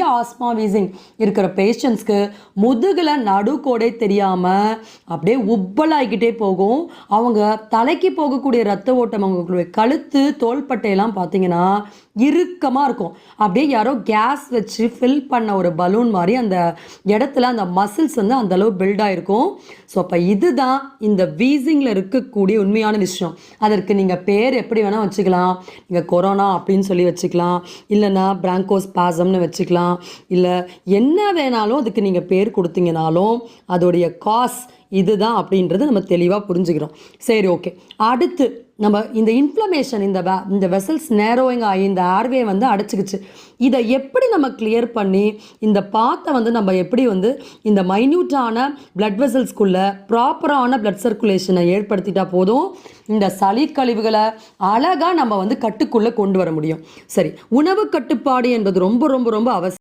பெரிய asthma wheezing இருக்கிற பேஷண்ட்ஸ்க்கு முதுகில் நடுக்கோடே தெரியாமல் அப்படியே உப்பலாகிக்கிட்டே போகும். அவங்க தலைக்கு போகக்கூடிய ரத்த ஓட்டம் அவங்களுடைய கழுத்து தோள்பட்டையெல்லாம் பார்த்தீங்கன்னா இறுக்கமாக இருக்கும். அப்படியே யாரோ கேஸ் வச்சு ஃபில் பண்ண ஒரு பலூன் மாதிரி அந்த இடத்துல அந்த மசில்ஸ் வந்து அந்த அளவு பில்ட் ஆகிருக்கும் ஸோ அப்போ இதுதான் இந்த வீசிங்கில் இருக்கக்கூடிய உண்மையான விஷயம். அதற்கு நீங்கள் பேர் எப்படி வேணால் வச்சுக்கலாம். நீங்கள் கொரோனா அப்படின்னு சொல்லி வச்சுக்கலாம். இல்லைன்னா பிராங்கோஸ் பாசம்னு வச்சுக்கலாம். இல்லை என்ன வேணாலும் அதுக்கு நீங்கள் பேர் கொடுத்தீங்கனாலும் அதோடைய காஸ் இதுதான் அப்படின்றது நம்ம தெளிவாக புரிஞ்சுக்கிறோம். சரி ஓகே அடுத்து நம்ம இந்த இன்ஃப்ளமேஷன் இந்த வே இந்த வெசல்ஸ் நேரோயிங் ஆகி இந்த ஆர்வே வந்து அடைச்சிக்கிச்சு. இதை எப்படி நம்ம கிளியர் பண்ணி இந்த பாத்தை வந்து நம்ம எப்படி வந்து இந்த மைன்யூட்டான பிளட் வெசல்ஸ்குள்ளே ப்ராப்பரான பிளட் சர்க்குலேஷனை ஏற்படுத்திட்டா போதும்? இந்த சளி கழிவுகளை அழகாக நம்ம வந்து கட்டுக்குள்ளே கொண்டு வர முடியும். சரி உணவு கட்டுப்பாடு என்பது ரொம்ப ரொம்ப ரொம்ப அவசியம்.